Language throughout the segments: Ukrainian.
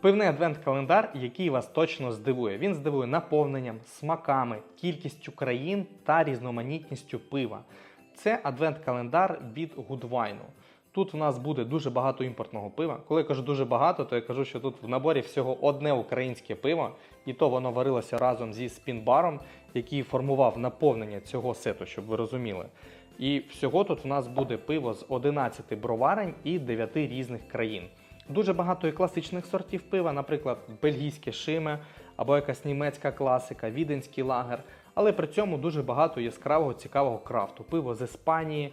Пивний адвент-календар, який вас точно здивує. Він здивує наповненням, смаками, кількістю країн та різноманітністю пива. Це адвент-календар від Гудвайну. Тут у нас буде дуже багато імпортного пива. Коли я кажу дуже багато, то я кажу, що тут в наборі всього одне українське пиво, і то воно варилося разом зі спінбаром, який формував наповнення цього сету, щоб ви розуміли. І всього тут у нас буде пиво з 11 броварень і 9 різних країн. Дуже багато і класичних сортів пива, наприклад, бельгійське шиме або якась німецька класика, віденський лагер. Але при цьому дуже багато яскравого цікавого крафту. Пиво з Іспанії,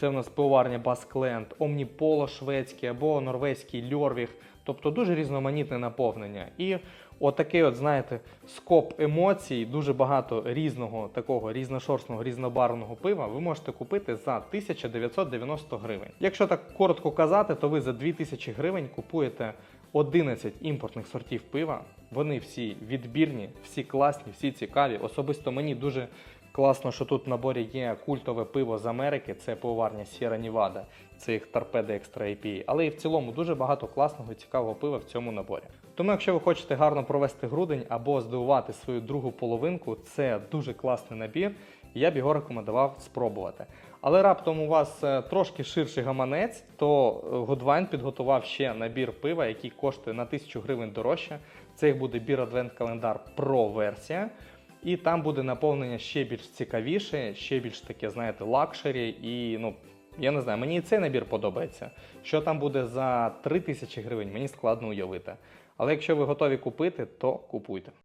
це у нас пивоварня Баскленд, Омніполо шведське або норвезький Льорвіг. Тобто дуже різноманітне наповнення. І отакий, от, знаєте, скоп емоцій, дуже багато різного такого різношорстного, різнобарвного пива ви можете купити за 1990 гривень. Якщо так коротко казати, то ви за 2000 гривень купуєте 11 імпортних сортів пива. Вони всі відбірні, всі класні, всі цікаві. Особисто мені дуже класно, що тут в наборі є культове пиво з Америки. Це пивоварня Sierra Nevada, це їх торпеда Extra IPA. Але і в цілому дуже багато класного і цікавого пива в цьому наборі. Тому, якщо ви хочете гарно провести грудень або здивувати свою другу половинку, це дуже класний набір. Я б його рекомендував спробувати. Але раптом у вас е, трошки ширший гаманець, то Годвайн підготував ще набір пива, який коштує на 1000 гривень дорожче. Це їх буде бір Advent календар Pro версія. І там буде наповнення ще більш цікавіше, ще більш таке, знаєте, лакшері. І ну, я не знаю, мені і цей набір подобається. Що там буде за 3000 гривень, мені складно уявити. Але якщо ви готові купити, то купуйте.